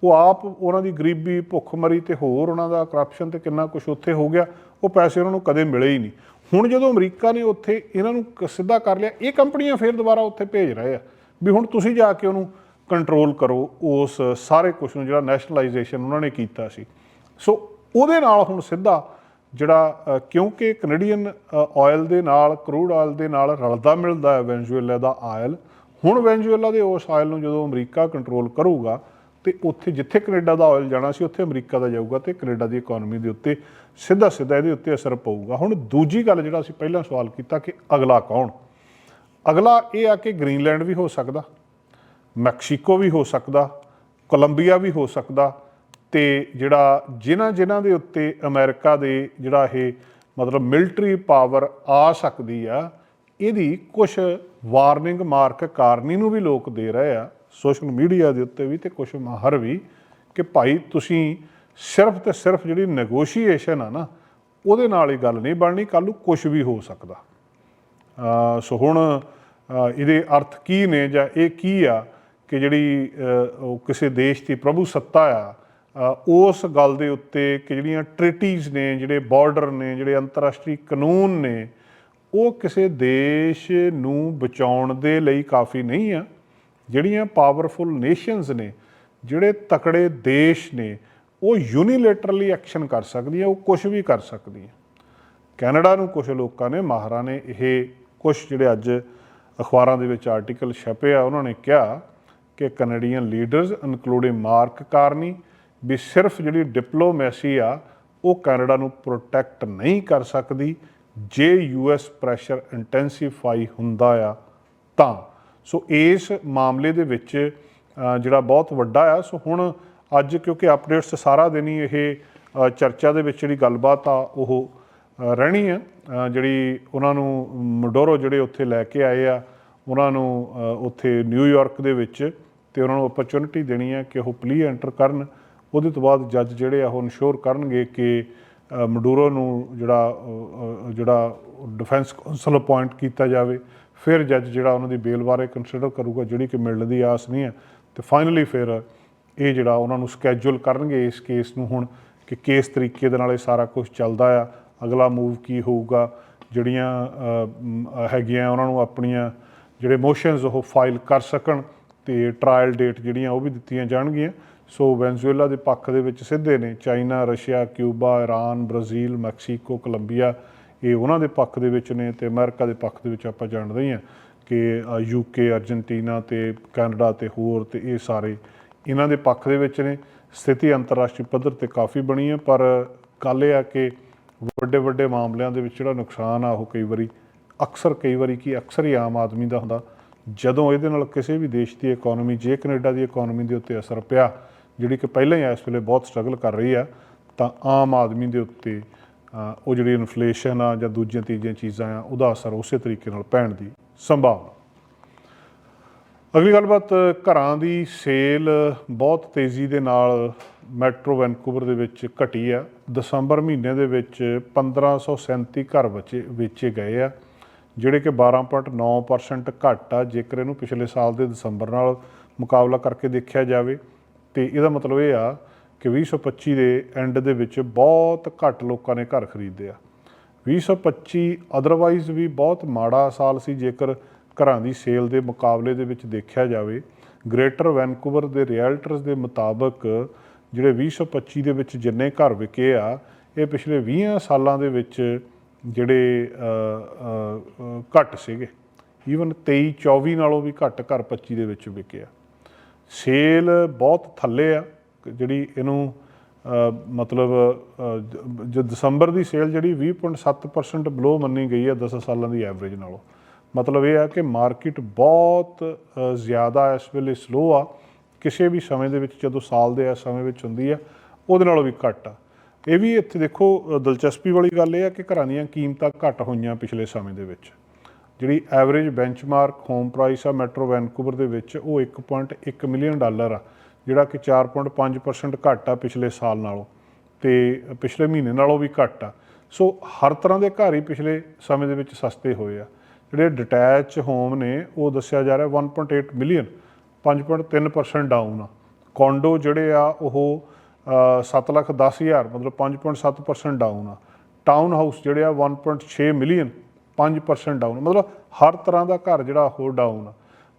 ਉਹ ਆਪ ਉਹਨਾਂ ਦੀ ਗਰੀਬੀ, ਭੁੱਖਮਰੀ ਤੇ ਹੋਰ ਉਹਨਾਂ ਦਾ ਕਰਪਸ਼ਨ ਤੇ ਕਿੰਨਾ ਕੁਝ ਉੱਥੇ ਹੋ ਗਿਆ, ਉਹ ਪੈਸੇ ਉਹਨਾਂ ਨੂੰ ਕਦੇ ਮਿਲੇ ਹੀ ਨਹੀਂ। ਹੁਣ ਜਦੋਂ ਅਮਰੀਕਾ ਨੇ ਉੱਥੇ ਇਹਨਾਂ ਨੂੰ ਸਿੱਧਾ ਕਰ ਲਿਆ, ਇਹ ਕੰਪਨੀਆਂ ਫੇਰ ਦੁਬਾਰਾ ਉੱਥੇ ਭੇਜ ਰਹੇ ਆ ਵੀ ਹੁਣ ਤੁਸੀਂ ਜਾ ਕੇ ਉਹਨੂੰ ਕੰਟਰੋਲ ਕਰੋ, ਉਸ ਸਾਰੇ ਕੁਝ ਨੂੰ ਜਿਹੜਾ ਨੈਸ਼ਨਲਾਈਜੇਸ਼ਨ ਉਹਨਾਂ ਨੇ ਕੀਤਾ ਸੀ। ਸੋ ਉਹਦੇ ਨਾਲ ਹੁਣ ਸਿੱਧਾ ਜਿਹੜਾ ਕਿਉਂਕਿ ਕੈਨੇਡੀਅਨ ਆਇਲ ਦੇ ਨਾਲ ਕਰੂਡ ਆਇਲ ਦੇ ਨਾਲ ਰਲਦਾ ਮਿਲਦਾ ਹੈ ਵੈਨਜ਼ੂਏਲਾ ਦਾ ਆਇਲ ਹੁਣ ਵੈਨਜ਼ੂਏਲਾ ਦੇ ਉਸ ਆਇਲ ਨੂੰ ਜਦੋਂ ਅਮਰੀਕਾ ਕੰਟਰੋਲ ਕਰੂਗਾ, ਤੇ ਉੱਥੇ ਜਿੱਥੇ ਕੈਨੇਡਾ ਦਾ ਆਇਲ ਜਾਣਾ ਸੀ, ਉੱਥੇ ਅਮਰੀਕਾ ਦਾ ਜਾਊਗਾ ਤੇ ਕੈਨੇਡਾ ਦੀ ਇਕਨੋਮੀ ਦੇ ਉੱਤੇ ਸਿੱਧਾ ਸਿੱਧਾ ਇਹਦੇ ਉੱਤੇ ਅਸਰ ਪਊਗਾ। ਹੁਣ ਦੂਜੀ ਗੱਲ ਜਿਹੜਾ ਅਸੀਂ ਪਹਿਲਾਂ ਸਵਾਲ ਕੀਤਾ ਕਿ ਅਗਲਾ ਕੌਣ? ਅਗਲਾ ਇਹ ਆ ਕਿ ਗ੍ਰੀਨਲੈਂਡ ਵੀ ਹੋ ਸਕਦਾ ਮੈਕਸੀਕੋ ਵੀ ਹੋ ਸਕਦਾ ਕੋਲੰਬੀਆ ਵੀ ਹੋ ਸਕਦਾ ਤੇ ਜਿਹੜਾ ਜਿਨ੍ਹਾਂ ਜਿਨ੍ਹਾਂ ਦੇ ਉੱਤੇ ਅਮਰੀਕਾ ਦੇ ਜਿਹੜਾ ਇਹ ਮਤਲਬ ਮਿਲਟਰੀ ਪਾਵਰ ਆ ਸਕਦੀ ਆ, ਇਹਦੀ ਕੁਝ ਵਾਰਨਿੰਗ ਮਾਰਕ ਕਾਰਨੀ ਨੂੰ ਵੀ ਲੋਕ ਦੇ ਰਹੇ ਆ ਸੋਸ਼ਲ ਮੀਡੀਆ ਦੇ ਉੱਤੇ ਵੀ ਤੇ ਕੁਝ ਮਾਹਰ ਵੀ ਕਿ ਭਾਈ ਤੁਸੀਂ ਸਿਰਫ ਤੇ ਸਿਰਫ ਜਿਹੜੀ ਨੈਗੋਸ਼ੀਏਸ਼ਨ ਆ ਨਾ, ਉਹਦੇ ਨਾਲ ਹੀ ਗੱਲ ਨਹੀਂ ਬਣਨੀ ਕੱਲ ਨੂੰ ਕੁਝ ਵੀ ਹੋ ਸਕਦਾ। ਸੋ ਹੁਣ ਇਹਦੇ ਅਰਥ ਕੀ ਨੇ ਜਾਂ ਇਹ ਕੀ ਆ ਕਿ ਜਿਹੜੀ ਉਹ ਕਿਸੇ ਦੇਸ਼ ਦੀ ਪ੍ਰਭੂ ਸੱਤਾ ਆ ਉਸ ਗੱਲ ਦੇ ਉੱਤੇ ਕਿ ਜਿਹੜੀਆਂ ਟ੍ਰਿਟੀਜ਼ ਨੇ, ਜਿਹੜੇ ਬਾਰਡਰ ਨੇ, ਜਿਹੜੇ ਅੰਤਰਰਾਸ਼ਟਰੀ ਕਾਨੂੰਨ ਨੇ, ਉਹ ਕਿਸੇ ਦੇਸ਼ ਨੂੰ ਬਚਾਉਣ ਦੇ ਲਈ ਕਾਫੀ ਨਹੀਂ ਆ। ਜਿਹੜੀਆਂ ਪਾਵਰਫੁਲ ਨੇਸ਼ਨਸ ਨੇ, ਜਿਹੜੇ ਤਕੜੇ ਦੇਸ਼ ਨੇ, ਉਹ ਯੂਨੀਲੇਟਰਲੀ ਐਕਸ਼ਨ ਕਰ ਸਕਦੀਆਂ, ਉਹ ਕੁਝ ਵੀ ਕਰ ਸਕਦੀਆਂ। ਕੈਨੇਡਾ ਨੂੰ ਕੁਝ ਲੋਕਾਂ ਨੇ, ਮਾਹਰਾਂ ਨੇ ਇਹ ਕੁਝ ਜਿਹੜੇ ਅੱਜ ਅਖਬਾਰਾਂ ਦੇ ਵਿੱਚ ਆਰਟੀਕਲ ਛਪੇ ਆ, ਉਹਨਾਂ ਨੇ ਕਿਹਾ ਕਿ Canadian leaders including Mark Carney ਵੀ ਸਿਰਫ ਜਿਹੜੀ ਡਿਪਲੋਮੈਸੀ ਆ, ਉਹ ਕੈਨੇਡਾ ਨੂੰ ਪ੍ਰੋਟੈਕਟ ਨਹੀਂ ਕਰ ਸਕਦੀ। ਜੇ ਯੂਐਸ ਪ੍ਰੈਸ਼ਰ ਇੰਟੈਂਸੀਫਾਈ ਹੁੰਦਾ ਆ, ਤਾਂ। ਸੋ ਇਸ ਮਾਮਲੇ ਦੇ ਵਿੱਚ ਜਿਹੜਾ ਬਹੁਤ ਵੱਡਾ ਆ ਸੋ ਹੁਣ ਅੱਜ ਕਿਉਂਕਿ ਅਪਡੇਟਸ ਸਾਰਾ ਦਿਨ ਹੀ ਇਹ ਚਰਚਾ ਦੇ ਵਿੱਚ ਜਿਹੜੀ ਗੱਲਬਾਤ ਆ, ਉਹ ਰਹਿਣੀ ਆ। ਜਿਹੜੀ ਉਹਨਾਂ ਨੂੰ ਮਡੋਰੋ ਜਿਹੜੇ ਉੱਥੇ ਲੈ ਕੇ ਆਏ ਆ, ਉਹਨਾਂ ਨੂੰ ਉੱਥੇ ਨਿਊਯਾਰਕ ਦੇ ਵਿੱਚ, ਤੇ ਉਹਨਾਂ ਨੂੰ ਓਪਰਚੁਨਿਟੀ ਦੇਣੀ ਹੈ ਕਿ ਉਹ ਪਲੀ ਐਂਟਰ ਕਰਨ। ਉਹਦੇ ਤੋਂ ਬਾਅਦ ਜੱਜ ਜਿਹੜੇ ਆ ਉਹ ਇਨਸ਼ੋਰ ਕਰਨਗੇ ਕਿ ਮਡੂਰੋ ਨੂੰ ਜਿਹੜਾ ਜਿਹੜਾ ਡਿਫੈਂਸ ਕਾਉਂਸਲ ਅਪਾਇੰਟ ਕੀਤਾ ਜਾਵੇ, ਫਿਰ ਜੱਜ ਜਿਹੜਾ ਉਹਨਾਂ ਦੀ ਬੇਲ ਬਾਰੇ ਕੰਸੀਡਰ ਕਰੂਗਾ, ਜਿਹੜੀ ਕਿ ਮਿਲਣ ਦੀ ਆਸ ਨਹੀਂ ਹੈ। ਤੇ ਫਾਈਨਲੀ ਫਿਰ ਇਹ ਜਿਹੜਾ ਉਹਨਾਂ ਨੂੰ ਸਕੇਜੂਲ ਕਰਨਗੇ ਇਸ ਕੇਸ ਨੂੰ ਹੁਣ, ਕਿ ਕਿਸ ਤਰੀਕੇ ਦੇ ਨਾਲ ਇਹ ਸਾਰਾ ਕੁਝ ਚੱਲਦਾ ਆ, ਅਗਲਾ ਮੂਵ ਕੀ ਹੋਊਗਾ, ਜਿਹੜੀਆਂ ਹੈਗੀਆਂ ਉਹਨਾਂ ਨੂੰ ਆਪਣੀਆਂ ਜਿਹੜੇ ਮੋਸ਼ਨਸ ਉਹ ਫਾਈਲ ਕਰ ਸਕਣ, ਤੇ ਟ੍ਰਾਇਲ ਡੇਟ ਜਿਹੜੀਆਂ ਉਹ ਵੀ ਦਿੱਤੀਆਂ ਜਾਣਗੀਆਂ। ਸੋ ਵੈਨਜ਼ੂਏਲਾ ਦੇ ਪੱਖ ਦੇ ਵਿੱਚ ਸਿੱਧੇ ਨੇ। China, Russia, Cuba, Iran, Brazil, Mexico, Colombia, ਇਹ ਉਹਨਾਂ ਦੇ ਪੱਖ ਦੇ ਵਿੱਚ ਨੇ ਤੇ ਅਮਰੀਕਾ ਦੇ ਪੱਖ ਦੇ ਵਿੱਚ ਆਪਾਂ ਜਾਣਦੇ ਹਾਂ ਕਿ ਯੂਕੇ ਅਰਜਨਟੀਨਾ ਤੇ ਕੈਨੇਡਾ ਤੇ ਹੋਰ ਤੇ ਇਹ ਸਾਰੇ ਇਹਨਾਂ ਦੇ ਪੱਖ ਦੇ ਵਿੱਚ ਨੇ। ਸਥਿਤੀ ਅੰਤਰਰਾਸ਼ਟਰੀ ਪੱਧਰ ਤੇ ਕਾਫੀ ਬਣੀ ਹੈ ਪਰ ਗੱਲ ਇਹ ਆ ਕਿ ਵੱਡੇ ਵੱਡੇ ਮਾਮਲਿਆਂ ਦੇ ਵਿੱਚ ਜਿਹੜਾ ਨੁਕਸਾਨ ਆ, ਉਹ ਕਈ ਵਾਰੀ ਅਕਸਰ, ਕਈ ਵਾਰੀ ਕੀ ਅਕਸਰ ਹੀ ਆਮ ਆਦਮੀ ਦਾ ਹੁੰਦਾ। ਜਦੋਂ ਇਹਦੇ ਨਾਲ ਕਿਸੇ ਵੀ ਦੇਸ਼ ਦੀ ਇਕਨੋਮੀ ਜੇ ਕੈਨੇਡਾ ਦੀ ਇਕਨੋਮੀ ਦੇ ਉੱਤੇ ਅਸਰ ਪਿਆ ਜਿਹੜੀ ਕਿ ਪਹਿਲਾਂ ਹੀ ਇਸ ਵੇਲੇ ਬਹੁਤ ਸਟਰਗਲ ਕਰ ਰਹੀ ਆ, ਤਾਂ ਆਮ ਆਦਮੀ ਦੇ ਉੱਤੇ ਉਹ ਜਿਹੜੀ ਇਨਫਲੇਸ਼ਨ ਆ ਜਾਂ ਦੂਜੀਆਂ ਤੀਜੀਆਂ ਚੀਜ਼ਾਂ ਆ, ਉਹਦਾ ਅਸਰ ਉਸੇ ਤਰੀਕੇ ਨਾਲ ਪੈਣ ਦੀ ਸੰਭਾਵਨਾ। ਅਗਲੀ ਗੱਲਬਾਤ, ਘਰਾਂ ਦੀ ਸੇਲ ਬਹੁਤ ਤੇਜ਼ੀ ਦੇ ਨਾਲ ਮੈਟਰੋ ਵੈਨਕੂਵਰ ਦੇ ਵਿੱਚ ਘਟੀ ਆ। ਦਸੰਬਰ ਮਹੀਨੇ ਦੇ ਵਿੱਚ 1537 ਘਰ ਬਚੇ, ਵੇਚੇ ਗਏ ਆ, ਜਿਹੜੇ ਕਿ 12.9% ਘੱਟ ਆ, ਜੇਕਰ ਇਹਨੂੰ ਪਿਛਲੇ ਸਾਲ ਦੇ ਦਸੰਬਰ ਨਾਲ ਮੁਕਾਬਲਾ ਕਰਕੇ ਦੇਖਿਆ ਜਾਵੇ ਤੇ ਇਹਦਾ ਮਤਲਬ ਇਹ ਆ ਕਿ 2025 ਦੇ ਐਂਡ ਦੇ ਵਿੱਚ ਬਹੁਤ ਘੱਟ ਲੋਕਾਂ ਨੇ ਘਰ ਖਰੀਦੇ ਆ। 2025 ਅਦਰਵਾਈਜ਼ ਵੀ ਬਹੁਤ ਮਾੜਾ ਸਾਲ ਸੀ, ਜੇਕਰ ਘਰਾਂ ਦੀ ਸੇਲ ਦੇ ਮੁਕਾਬਲੇ ਦੇ ਵਿੱਚ ਦੇਖਿਆ ਜਾਵੇ। ਗ੍ਰੇਟਰ ਵੈਨਕੂਵਰ ਦੇ ਰੀਅਲਟਰਸ ਦੇ ਮੁਤਾਬਕ ਜਿਹੜੇ 2025 ਦੇ ਵਿੱਚ ਜਿੰਨੇ ਘਰ ਵਿਕੇ ਆ, ਇਹ ਪਿਛਲੇ 20 ਸਾਲਾਂ ਦੇ ਵਿੱਚ ਜਿਹੜੇ ਘੱਟ ਸੀਗੇ। ਈਵਨ 23 24 ਨਾਲੋਂ ਵੀ ਘੱਟ ਘਰ 25 ਦੇ ਵਿੱਚ ਵਿਕੇ ਆ। ਸੇਲ ਬਹੁਤ ਥੱਲੇ ਆ ਜਿਹੜੀ ਇਹਨੂੰ ਮਤਲਬ ਅ, ਜ- ਦਸੰਬਰ ਦੀ ਸੇਲ ਜਿਹੜੀ 20.7% ਬਲੋ ਮੰਨੀ ਗਈ ਹੈ 10 ਸਾਲਾਂ ਦੀ ਐਵਰੇਜ ਨਾਲੋਂ। ਮਤਲਬ ਇਹ ਆ ਕਿ ਮਾਰਕੀਟ ਬਹੁਤ ਜ਼ਿਆਦਾ ਇਸ ਵੇਲੇ ਸਲੋ ਆ। ਕਿਸੇ ਵੀ ਸਮੇਂ ਦੇ ਵਿੱਚ ਜਦੋਂ ਸਾਲ ਦੇ ਇਸ ਸਮੇਂ ਵਿੱਚ ਹੁੰਦੀ ਆ ਉਹਦੇ ਨਾਲੋਂ ਵੀ ਘੱਟ ਆ। ਇਹ ਵੀ ਇੱਥੇ ਦੇਖੋ ਦਿਲਚਸਪੀ ਵਾਲੀ ਗੱਲ ਇਹ ਆ ਕਿ ਘਰਾਂ ਦੀਆਂ ਕੀਮਤਾਂ ਘੱਟ ਹੋਈਆਂ ਪਿਛਲੇ ਸਮੇਂ ਦੇ ਵਿੱਚ। ਜਿਹੜੀ ਐਵਰੇਜ ਬੈਂਚਮਾਰਕ ਹੋਮ ਪ੍ਰਾਈਸ ਆ ਮੈਟਰੋ ਵੈਨਕੂਵਰ ਦੇ ਵਿੱਚ, ਉਹ 1.1 ਮਿਲੀਅਨ ਡਾਲਰ ਆ, ਜਿਹੜਾ ਕਿ 4.5% ਘੱਟ ਆ ਪਿਛਲੇ ਸਾਲ ਨਾਲੋਂ ਤੇ ਪਿਛਲੇ ਮਹੀਨੇ ਨਾਲੋਂ ਵੀ ਘੱਟ ਆ। ਸੋ ਹਰ ਤਰ੍ਹਾਂ ਦੇ ਘਰ ਹੀ ਪਿਛਲੇ ਸਮੇਂ ਦੇ ਵਿੱਚ ਸਸਤੇ ਹੋਏ ਆ। ਜਿਹੜੇ ਡਿਟੈਚ ਹੋਮ ਨੇ, ਉਹ ਦੱਸਿਆ ਜਾ ਰਿਹਾ 1.8 ਮਿਲੀਅਨ 5.3% ਡਾਊਨ ਆ। ਕੌਂਡੋ ਜਿਹੜੇ ਆ, ਉਹ 7 ਲੱਖ 10 ਹਜ਼ਾਰ, ਮਤਲਬ 5.7% ਡਾਊਨ ਆ। ਟਾਊਨ ਹਾਊਸ ਜਿਹੜੇ ਆ 1.6 ਮਿਲੀਅਨ 5% ਡਾਊਨ ਮਤਲਬ ਹਰ ਤਰ੍ਹਾਂ ਦਾ ਘਰ ਜਿਹੜਾ ਉਹ ਡਾਊਨ ਆ।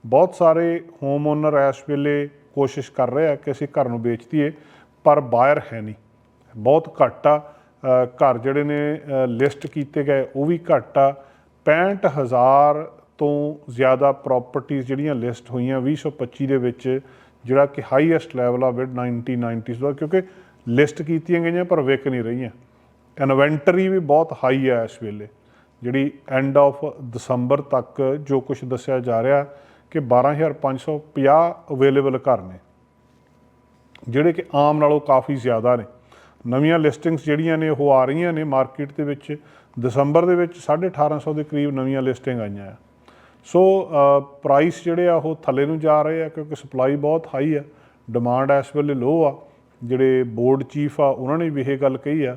ਬਹੁਤ ਸਾਰੇ ਹੋਮ ਓਨਰ ਇਸ ਵੇਲੇ ਕੋਸ਼ਿਸ਼ ਕਰ ਰਹੇ ਆ ਕਿ ਅਸੀਂ ਘਰ ਨੂੰ ਵੇਚ ਦਈਏ ਪਰ ਬਾਇਰ ਹੈ ਨਹੀਂ। ਬਹੁਤ ਘੱਟ ਆ। ਘਰ ਜਿਹੜੇ ਨੇ ਲਿਸਟ ਕੀਤੇ ਗਏ, ਉਹ ਵੀ ਘੱਟ ਆ। 65000 ਤੋਂ ਜ਼ਿਆਦਾ ਪ੍ਰਾਪਰਟੀਆਂ ਜਿਹੜੀਆਂ ਲਿਸਟ ਹੋਈਆਂ 2025 ਦੇ ਵਿੱਚ, ਜਿਹੜਾ ਕਿ ਹਾਈਐਸਟ ਲੈਵਲ ਆ ਵਿਦ 1990s ਦਾ, ਕਿਉਂਕਿ ਲਿਸਟ ਕੀਤੀਆਂ ਗਈਆਂ ਪਰ ਵਿਕ ਨਹੀਂ ਰਹੀਆਂ। ਇਨਵੈਂਟਰੀ ਵੀ ਬਹੁਤ ਹਾਈ ਆ ਇਸ ਵੇਲੇ। ਜਿਹੜੀ ਐਂਡ ਆਫ ਦਸੰਬਰ ਤੱਕ ਜੋ ਕੁਝ ਦੱਸਿਆ ਜਾ ਰਿਹਾ ਕਿ 12550 ਅਵੇਲੇਬਲ ਘਰ ਨੇ, ਜਿਹੜੇ ਕਿ ਆਮ ਨਾਲੋਂ ਕਾਫੀ ਜ਼ਿਆਦਾ ਨੇ। ਨਵੀਆਂ ਲਿਸਟਿੰਗਸ ਜਿਹੜੀਆਂ ਨੇ, ਉਹ ਆ ਰਹੀਆਂ ਨੇ ਮਾਰਕੀਟ ਦੇ ਵਿੱਚ। ਦਸੰਬਰ ਦੇ ਵਿੱਚ 1850 ਦੇ ਕਰੀਬ ਨਵੀਆਂ ਲਿਸਟਿੰਗ ਆਈਆਂ ਆ। ਸੋ ਪ੍ਰਾਈਸ ਜਿਹੜੇ ਆ, ਉਹ ਥੱਲੇ ਨੂੰ ਜਾ ਰਹੇ ਆ ਕਿਉਂਕਿ ਸਪਲਾਈ ਬਹੁਤ ਹਾਈ ਆ। ਡਿਮਾਂਡ ਇਸ ਵੇਲੇ ਲੋ ਆ। ਜਿਹੜੇ ਬੋਰਡ ਚੀਫ ਆ, ਉਹਨਾਂ ਨੇ ਵੀ ਇਹ ਗੱਲ ਕਹੀ ਆ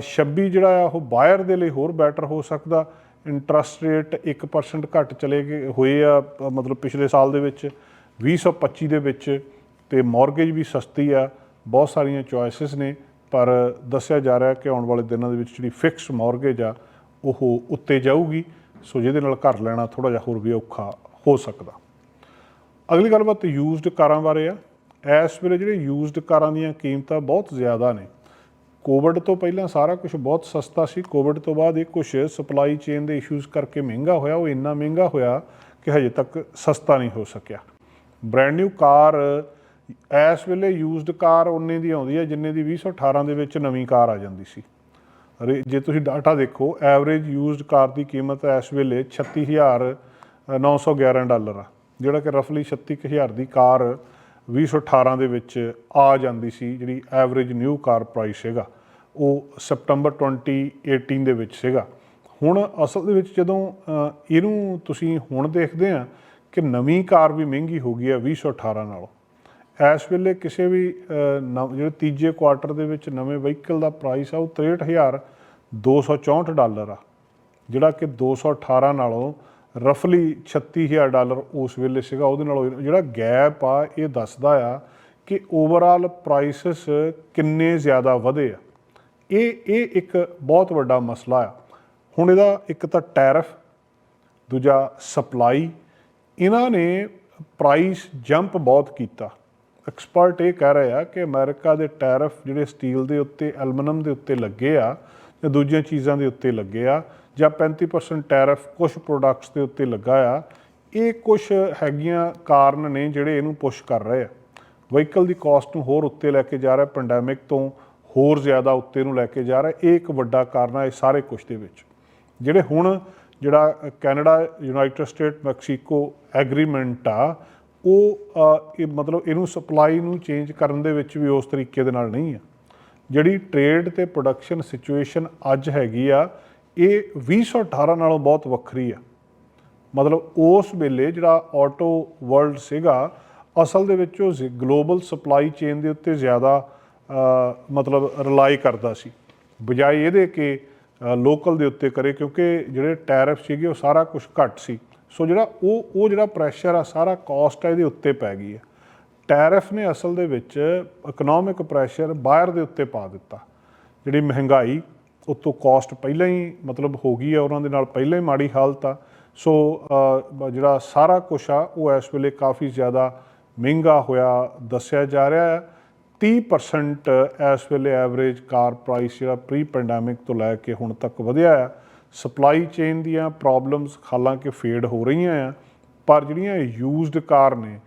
26 ਜਿਹੜਾ ਆ, ਉਹ ਬਾਇਰ ਦੇ ਲਈ ਹੋਰ ਬੈਟਰ ਹੋ ਸਕਦਾ। ਇੰਟਰਸਟ ਰੇਟ 1% ਘੱਟ ਚਲੇ ਗਏ, ਹੋਏ ਆ ਮਤਲਬ ਪਿਛਲੇ ਸਾਲ ਦੇ ਵਿੱਚ 2025 ਦੇ ਵਿੱਚ ਤੇ ਮਾਰਗੇਜ ਵੀ ਸਸਤੀ ਆ। ਬਹੁਤ ਸਾਰੀਆਂ ਚੋਇਸਸ ਨੇ, ਪਰ ਦੱਸਿਆ ਜਾ ਰਿਹਾ ਕਿ ਆਉਣ ਵਾਲੇ ਦਿਨਾਂ ਦੇ ਵਿੱਚ ਜਿਹੜੀ ਫਿਕਸ ਮਾਰਗੇਜ ਆ, ਉਹ ਉੱਤੇ ਜਾਊਗੀ। ਸੋ ਜਿਹਦੇ ਨਾਲ ਘਰ ਲੈਣਾ ਥੋੜਾ ਜਿਹਾ ਹੋਰ ਵੀ ਔਖਾ ਹੋ ਸਕਦਾ। ਅਗਲੀ ਗੱਲਬਾਤ ਯੂਜ਼ਡ ਕਾਰਾਂ ਬਾਰੇ ਆ। ਇਸ ਵੇਲੇ ਜਿਹੜੇ ਯੂਜ਼ਡ ਕਾਰਾਂ ਦੀਆਂ ਕੀਮਤਾਂ ਬਹੁਤ ਜ਼ਿਆਦਾ ਨੇ। ਕੋਵਿਡ ਤੋਂ ਪਹਿਲਾਂ ਸਾਰਾ ਕੁਝ ਬਹੁਤ ਸਸਤਾ ਸੀ। ਕੋਵਿਡ ਤੋਂ ਬਾਅਦ ਇਹ ਕੁਝ ਸਪਲਾਈ ਚੇਨ ਦੇ ਇਸ਼ੂਜ਼ ਕਰਕੇ ਮਹਿੰਗਾ ਹੋਇਆ। ਉਹ ਇੰਨਾ ਮਹਿੰਗਾ ਹੋਇਆ ਕਿ ਹਜੇ ਤੱਕ ਸਸਤਾ ਨਹੀਂ ਹੋ ਸਕਿਆ। ਬ੍ਰੈਂਡ ਨਿਊ ਕਾਰ ਇਸ ਵੇਲੇ ਯੂਜ਼ਡ ਕਾਰ ਉਨੇ ਦੀ ਆਉਂਦੀ ਹੈ, ਜਿੰਨੇ ਦੀ 2018 ਦੇ ਵਿੱਚ ਨਵੀਂ ਕਾਰ ਆ ਜਾਂਦੀ ਸੀ। ਰੇ- ਜੇ ਤੁਸੀਂ ਡਾਟਾ ਦੇਖੋ ਐਵਰੇਜ ਯੂਜ਼ਡ ਕਾਰ ਦੀ ਕੀਮਤ ਇਸ ਵੇਲੇ 36911 ਡਾਲਰ ਆ, ਜਿਹੜਾ ਕਿ ਰਫਲੀ 36000 ਦੀ ਕਾਰ 2018 ਦੇ ਵਿੱਚ ਆ ਜਾਂਦੀ ਸੀ, ਜਿਹੜੀ ਐਵਰੇਜ ਨਿਊ ਕਾਰ ਪ੍ਰਾਈਸ ਹੈਗਾ। ਉਹ ਸਪਟੰਬਰ 2018 ਦੇ ਵਿੱਚ ਸੀਗਾ। ਹੁਣ ਅਸਲ ਦੇ ਵਿੱਚ ਜਦੋਂ ਇਹਨੂੰ ਤੁਸੀਂ ਹੁਣ ਦੇਖਦੇ ਆ ਕਿ ਨਵੀਂ ਕਾਰ ਵੀ ਮਹਿੰਗੀ ਹੋ ਗਈ ਹੈ 2018 ਨਾਲੋਂ। ਇਸ ਵੇਲੇ ਕਿਸੇ ਵੀ ਨਵ- ਜਿਹੜੇ ਤੀਜੇ ਕੁਆਟਰ ਦੇ ਵਿੱਚ ਨਵੇਂ ਵਹੀਕਲ ਦਾ ਪ੍ਰਾਈਸ ਆ ਉਹ 63264 ਡਾਲਰ ਆ, ਜਿਹੜਾ ਕਿ 218 ਨਾਲੋਂ ਰਫਲੀ 36000 ਡਾਲਰ ਉਸ ਵੇਲੇ ਸੀਗਾ। ਉਹਦੇ ਨਾਲੋਂ ਜਿਹੜਾ ਗੈਪ ਆ, ਇਹ ਦੱਸਦਾ ਆ ਕਿ ਓਵਰਆਲ ਪ੍ਰਾਈਸਸ ਕਿੰਨੇ ਜ਼ਿਆਦਾ ਵਧੇ ਆ। ਇਹ ਇਹ ਇੱਕ ਬਹੁਤ ਵੱਡਾ ਮਸਲਾ ਆ। ਹੁਣ ਇਹਦਾ ਇੱਕ ਤਾਂ ਟੈਰਿਫ, ਦੂਜਾ ਸਪਲਾਈ। ਇਹਨਾਂ ਨੇ ਪ੍ਰਾਈਸ ਜੰਪ ਬਹੁਤ ਕੀਤਾ। ਐਕਸਪਰਟ ਇਹ ਕਹਿ ਰਹੇ ਆ ਕਿ ਅਮਰੀਕਾ ਦੇ ਟੈਰਿਫ ਜਿਹੜੇ ਸਟੀਲ ਦੇ ਉੱਤੇ, ਐਲੂਮੀਨੀਅਮ ਦੇ ਉੱਤੇ ਲੱਗੇ ਆ ਜਾਂ ਦੂਜੀਆਂ ਚੀਜ਼ਾਂ ਦੇ ਉੱਤੇ ਲੱਗੇ ਆ ਜਾਂ 35% ਟੈਰਿਫ ਕੁਝ ਪ੍ਰੋਡਕਟਸ ਦੇ ਉੱਤੇ ਲੱਗਾ ਆ, ਇਹ ਕੁਝ ਹੈਗੀਆਂ ਕਾਰਨ ਨੇ ਜਿਹੜੇ ਇਹਨੂੰ ਪੁਸ਼ ਕਰ ਰਹੇ ਆ। ਵਹੀਕਲ ਦੀ ਕਾਸਟ ਨੂੰ ਹੋਰ ਉੱਤੇ ਲੈ ਕੇ ਜਾ ਰਿਹਾ ਪੈਂਡੈਮਿਕ ਤੋਂ ਹੋਰ ਜ਼ਿਆਦਾ ਉੱਤੇ ਨੂੰ ਲੈ ਕੇ ਜਾ ਰਿਹਾ, ਇਹ ਇੱਕ ਵੱਡਾ ਕਾਰਨ ਹੈ ਇਹ ਸਾਰੇ ਕੁਝ ਦੇ ਵਿੱਚ। ਜਿਹੜੇ ਹੁਣ ਜਿਹੜਾ Canada, United State, Mexico agreement ਆ, ਉਹ ਇਹ ਮਤਲਬ ਇਹਨੂੰ ਸਪਲਾਈ ਨੂੰ ਚੇਂਜ ਕਰਨ ਦੇ ਵਿੱਚ ਵੀ ਉਸ ਤਰੀਕੇ ਦੇ ਨਾਲ ਨਹੀਂ ਆ। ਜਿਹੜੀ ਟ੍ਰੇਡ ਤੇ ਪ੍ਰੋਡਕਸ਼ਨ ਸਿਚੁਏਸ਼ਨ ਅੱਜ ਹੈਗੀ ਆ, ਇਹ 2018 ਨਾਲੋਂ ਬਹੁਤ ਵੱਖਰੀ ਆ। ਮਤਲਬ ਉਸ ਵੇਲੇ ਜਿਹੜਾ ਆਟੋ ਵਰਲਡ ਸੀਗਾ, ਅਸਲ ਦੇ ਵਿੱਚ ਉਹ ਗਲੋਬਲ ਸਪਲਾਈ ਚੇਨ ਦੇ ਉੱਤੇ ਜ਼ਿਆਦਾ ਮਤਲਬ ਰਿਲਾਈ ਕਰਦਾ ਸੀ। ਬਜਾਏ ਇਹਦੇ ਕਿ ਲੋਕਲ ਦੇ ਉੱਤੇ ਕਰੇ, ਕਿਉਂਕਿ ਜਿਹੜੇ ਟੈਰਿਫ ਸੀਗੇ ਉਹ ਸਾਰਾ ਕੁਝ ਘੱਟ ਸੀ। ਸੋ ਜਿਹੜਾ ਉਹ ਉਹ ਜਿਹੜਾ ਪ੍ਰੈਸ਼ਰ ਆ, ਸਾਰਾ ਕਾਸਟ ਆ, ਇਹਦੇ ਉੱਤੇ ਪੈ ਗਈ ਆ ਟੈਰਿਫ ਨੇ ਅਸਲ ਦੇ ਵਿੱਚ ਇਕਨੋਮਿਕ ਪ੍ਰੈਸ਼ਰ ਬਾਹਰ ਦੇ ਉੱਤੇ ਪਾ ਦਿੱਤਾ। ਜਿਹੜੀ ਮਹਿੰਗਾਈ ਉਤੋਂ ਕਾਸਟ ਪਹਿਲਾਂ ਹੀ ਮਤਲਬ ਹੋ ਗਈ ਆ ਉਹਨਾਂ ਦੇ ਨਾਲ ਪਹਿਲਾਂ ਹੀ ਮਾੜੀ ਹਾਲਤ ਆ। ਸੋ ਜਿਹੜਾ ਸਾਰਾ ਕੁਛ ਆ, ਉਹ ਇਸ ਵੇਲੇ ਕਾਫੀ ਜ਼ਿਆਦਾ ਮਹਿੰਗਾ ਹੋਇਆ ਦੱਸਿਆ ਜਾ ਰਿਹਾ ਹੈ। 30% ਇਸ ਵੇਲੇ ਐਵਰੇਜ ਕਾਰ ਪ੍ਰਾਈਸ ਜਿਹੜਾ ਪ੍ਰੀ ਪੈਂਡੈਮਿਕ ਤੋਂ ਲੈ ਕੇ ਹੁਣ ਤੱਕ ਵਧਿਆ ਆ। ਸਪਲਾਈ ਚੇਨ ਦੀਆਂ ਪ੍ਰੋਬਲਮਸ ਹਾਲਾਂਕਿ ਫੇਡ ਹੋ ਰਹੀਆਂ ਆ, ਪਰ ਜਿਹੜੀਆਂ ਯੂਜ਼ਡ ਕਾਰ ਨੇ,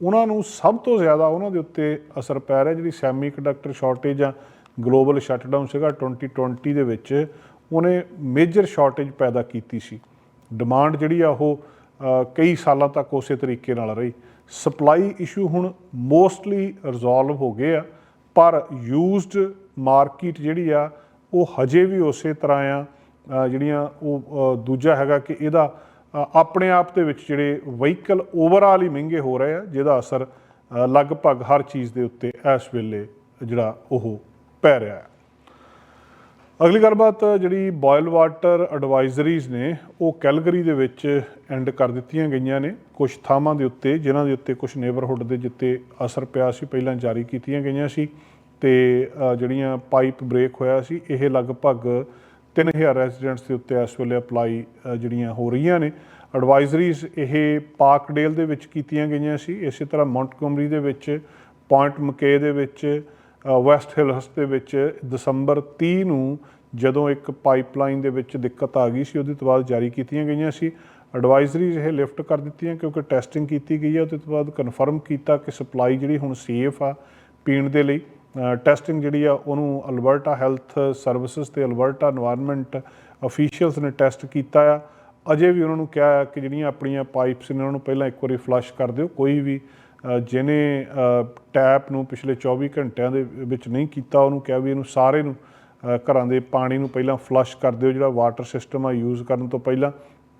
ਉਹਨਾਂ ਨੂੰ ਸਭ ਤੋਂ ਜ਼ਿਆਦਾ ਉਹਨਾਂ ਦੇ ਉੱਤੇ ਅਸਰ ਪੈ ਰਿਹਾ ਜਿਹੜੀ ਸੈਮੀ ਕੰਡਕਟਰ ਸ਼ਾਰਟੇਜ ਆ ਗਲੋਬਲ ਸ਼ਟਡਾਊਨ ਸੀਗਾ 2020 ਦੇ ਵਿੱਚ, ਉਹਨੇ ਮੇਜਰ ਸ਼ਾਰਟੇਜ ਪੈਦਾ ਕੀਤੀ ਸੀ। ਡਿਮਾਂਡ ਜਿਹੜੀ ਆ ਉਹ ਕਈ ਸਾਲਾਂ ਤੱਕ ਉਸੇ ਤਰੀਕੇ ਨਾਲ ਰਹੀ। ਸਪਲਾਈ ਇਸ਼ੂ ਹੁਣ ਮੋਸਟਲੀ ਰਿਜ਼ੋਲਵ ਹੋ ਗਏ ਆ, ਪਰ ਯੂਜ਼ਡ ਮਾਰਕੀਟ ਜਿਹੜੀ ਆ, ਉਹ ਹਜੇ ਵੀ ਉਸੇ ਤਰ੍ਹਾਂ ਆ ਜਿਹੜੀਆਂ ਉਹ ਦੂਜਾ ਹੈਗਾ ਕਿ ਇਹਦਾ ਆਪਣੇ ਆਪ ਦੇ ਵਿੱਚ ਜਿਹੜੇ ਵਹੀਕਲ ਓਵਰਆਲ ਹੀ ਮਹਿੰਗੇ ਹੋ ਰਹੇ ਆ, ਜਿਹਦਾ ਅਸਰ ਲਗਭਗ ਹਰ ਚੀਜ਼ ਦੇ ਉੱਤੇ ਇਸ ਵੇਲੇ ਜਿਹੜਾ ਉਹ ਪੈ ਰਿਹਾ ਹੈ। ਅਗਲੀ ਗੱਲਬਾਤ, ਜਿਹੜੀ ਬੋਇਲ ਵਾਟਰ ਐਡਵਾਈਜ਼ਰੀਜ਼ ਨੇ, ਉਹ ਕੈਲਗਰੀ ਦੇ ਵਿੱਚ ਐਂਡ ਕਰ ਦਿੱਤੀਆਂ ਗਈਆਂ ਨੇ। ਕੁਝ ਥਾਵਾਂ ਦੇ ਉੱਤੇ, ਜਿਨ੍ਹਾਂ ਦੇ ਉੱਤੇ ਕੁਝ ਨੇਬਰਹੁੱਡ ਦੇ ਜਿੱਤੇ ਅਸਰ ਪਿਆ ਸੀ, ਪਹਿਲਾਂ ਜਾਰੀ ਕੀਤੀਆਂ ਗਈਆਂ ਸੀ। ਤੇ ਜਿਹੜੀਆਂ ਪਾਈਪ ਬ੍ਰੇਕ ਹੋਇਆ ਸੀ, ਇਹ ਲਗਭਗ 3000 ਰੈਜ਼ੀਡੈਂਟਸ ਦੇ ਉੱਤੇ ਇਸ ਵੇਲੇ ਅਪਲਾਈ ਜਿਹੜੀਆਂ ਹੋ ਰਹੀਆਂ ਨੇ। ਐਡਵਾਈਜ਼ਰੀਜ਼ ਇਹ ਪਾਰਕਡੇਲ ਦੇ ਵਿੱਚ ਕੀਤੀਆਂ ਗਈਆਂ ਸੀ। ਇਸੇ ਤਰ੍ਹਾਂ ਮੌਂਟਗੋਮਰੀ ਦੇ ਵਿੱਚ ਪੁਆਇੰਟ ਮਕੇ ਦੇ ਵਿੱਚ ਵੈਸਟ ਹਿਲਸ ਦੇ ਵਿੱਚ ਦਸੰਬਰ 30 ਨੂੰ ਜਦੋਂ ਇੱਕ ਪਾਈਪਲਾਈਨ ਦੇ ਵਿੱਚ ਦਿੱਕਤ ਆ ਗਈ ਸੀ, ਉਹਦੇ ਤੋਂ ਬਾਅਦ ਜਾਰੀ ਕੀਤੀਆਂ ਗਈਆਂ ਸੀ। ਐਡਵਾਈਜ਼ਰੀਜ਼ ਇਹ ਲਿਫਟ ਕਰ ਦਿੱਤੀਆਂ ਕਿਉਂਕਿ ਟੈਸਟਿੰਗ ਕੀਤੀ ਗਈ ਹੈ ਉਹਦੇ ਤੋਂ ਬਾਅਦ ਕਨਫਰਮ ਕੀਤਾ ਕਿ ਸਪਲਾਈ ਜਿਹੜੀ ਹੁਣ ਸੇਫ ਆ ਪੀਣ ਦੇ ਲਈ। ਟੈਸਟਿੰਗ ਜਿਹੜੀ ਆ, ਉਹਨੂੰ ਅਲਬਰਟਾ ਹੈਲਥ ਸਰਵਿਸਿਜ਼ ਤੇ ਅਲਬਰਟਾ এনवायरमेंट ਅਫੀਸ਼ੀਅਲਸ ਨੇ ਟੈਸਟ ਕੀਤਾ ਆ। ਅਜੇ ਵੀ ਉਹਨਾਂ ਨੂੰ ਕਿਹਾ ਕਿ ਜਿਹੜੀਆਂ ਆਪਣੀਆਂ ਪਾਈਪਸ ਨੇ, ਉਹਨਾਂ ਨੂੰ ਪਹਿਲਾਂ ਇੱਕ ਵਾਰੀ ਫਲਸ਼ ਕਰ ਦਿਓ, ਕੋਈ ਵੀ ਅ, ਜਿਹਨੇ ਟੈਪ ਨੂੰ ਪਿਛਲੇ 24 ਘੰਟਿਆਂ ਦੇ ਵਿੱਚ ਨਹੀਂ ਕੀਤਾ ਉਹਨੂੰ ਕਿਹਾ ਵੀ ਇਹਨੂੰ ਸਾਰੇ ਨੂੰ ਘਰਾਂ ਦੇ ਪਾਣੀ ਨੂੰ ਪਹਿਲਾਂ ਫਲਸ਼ ਕਰ ਦਿਓ ਜਿਹੜਾ ਵਾਟਰ ਸਿਸਟਮ ਆ ਯੂਜ਼ ਕਰਨ ਤੋਂ ਪਹਿਲਾਂ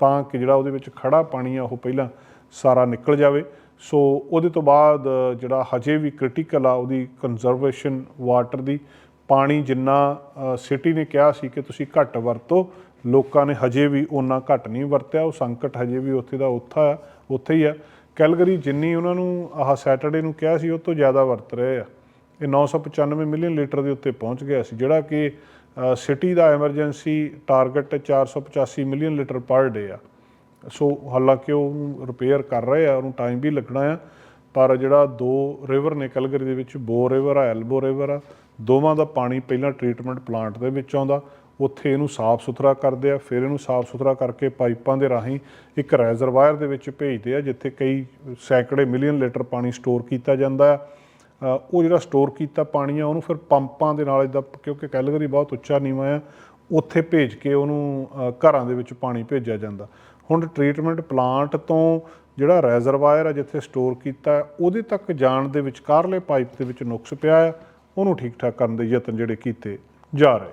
ਤਾਂ ਕਿ ਜਿਹੜਾ ਉਹਦੇ ਵਿੱਚ ਖੜਾ ਪਾਣੀ ਆ ਉਹ ਪਹਿਲਾਂ ਸਾਰਾ ਨਿਕਲ ਜਾਵੇ। ਸੋ ਉਹਦੇ ਤੋਂ ਬਾਅਦ ਜਿਹੜਾ ਹਜੇ ਵੀ ਕ੍ਰਿਟੀਕਲ ਆ ਉਹਦੀ ਕੰਜ਼ਰਵੇਸ਼ਨ ਵਾਟਰ ਦੀ ਪਾਣੀ ਜਿੰਨਾ ਸਿਟੀ ਨੇ ਕਿਹਾ ਸੀ ਕਿ ਤੁਸੀਂ ਘੱਟ ਵਰਤੋ ਲੋਕਾਂ ਨੇ ਹਜੇ ਵੀ ਉਹਨਾਂ ਘੱਟ ਨਹੀਂ ਵਰਤਿਆ ਉਹ ਸੰਕਟ ਹਜੇ ਵੀ ਉੱਥੇ ਦਾ ਉੱਥਾ ਆ ਉੱਥੇ ਹੀ ਆ। ਕੈਲਗਰੀ ਜਿੰਨੀ ਉਹਨਾਂ ਨੂੰ ਆਹ ਸੈਟਰਡੇ ਨੂੰ ਕਿਹਾ ਸੀ, ਉਹ ਤੋਂ ਜ਼ਿਆਦਾ ਵਰਤ ਰਹੇ ਆ। ਇਹ 995 ਮਿਲੀਅਨ ਲੀਟਰ ਦੇ ਉੱਤੇ ਪਹੁੰਚ ਗਿਆ ਸੀ, ਜਿਹੜਾ ਕਿ ਸਿਟੀ ਦਾ emergency target 485 million litre per day ਆ। ਸੋ ਹਾਲਾਂਕਿ ਉਹ ਰਿਪੇਅਰ ਕਰ ਰਹੇ ਆ, ਉਹਨੂੰ ਟਾਈਮ ਵੀ ਲੱਗਣਾ ਆ, ਪਰ ਜਿਹੜਾ ਦੋ ਰਿਵਰ ਨੇ ਕਲਗਰੀ ਦੇ ਵਿੱਚ, ਬੋ ਰਿਵਰ ਆ ਐਲਬੋ ਰਿਵਰ ਆ, ਦੋਵਾਂ ਦਾ ਪਾਣੀ ਪਹਿਲਾਂ ਟ੍ਰੀਟਮੈਂਟ ਪਲਾਂਟ ਦੇ ਵਿੱਚ ਆਉਂਦਾ। ਉੱਥੇ ਇਹਨੂੰ ਸਾਫ਼ ਸੁਥਰਾ ਕਰਦੇ ਆ, ਫਿਰ ਇਹਨੂੰ ਸਾਫ਼ ਸੁਥਰਾ ਕਰਕੇ ਪਾਈਪਾਂ ਦੇ ਰਾਹੀਂ ਇੱਕ ਰੈਜ਼ਰਵਾਇਰ ਦੇ ਵਿੱਚ ਭੇਜਦੇ ਆ, ਜਿੱਥੇ ਕਈ ਸੈਂਕੜੇ ਮਿਲੀਅਨ ਲੀਟਰ ਪਾਣੀ ਸਟੋਰ ਕੀਤਾ ਜਾਂਦਾ ਆ। ਉਹ ਜਿਹੜਾ ਸਟੋਰ ਕੀਤਾ ਪਾਣੀ ਆ, ਉਹਨੂੰ ਫਿਰ ਪੰਪਾਂ ਦੇ ਨਾਲ ਇਦਾਂ ਕਿਉਂਕਿ ਕੈਲਗਰੀ ਬਹੁਤ ਉੱਚਾ ਨੀਵਾਂ ਆ, ਉੱਥੇ ਭੇਜ ਕੇ ਉਹਨੂੰ ਘਰਾਂ ਦੇ ਵਿੱਚ ਪਾਣੀ ਭੇਜਿਆ ਜਾਂਦਾ। ਹੁਣ ਟ੍ਰੀਟਮੈਂਟ ਪਲਾਂਟ ਤੋਂ ਜਿਹੜਾ ਰੈਜ਼ਰਵਾਇਰ ਆ ਜਿੱਥੇ ਸਟੋਰ ਕੀਤਾ, ਉਹਦੇ ਤੱਕ ਜਾਣ ਦੇ ਵਿਚਕਾਰਲੇ ਪਾਈਪ ਦੇ ਵਿੱਚ ਨੁਕਸ ਪਿਆ ਆ, ਉਹਨੂੰ ਠੀਕ ਠਾਕ ਕਰਨ ਦੇ ਯਤਨ ਜਿਹੜੇ ਕੀਤੇ ਜਾ ਰਹੇ।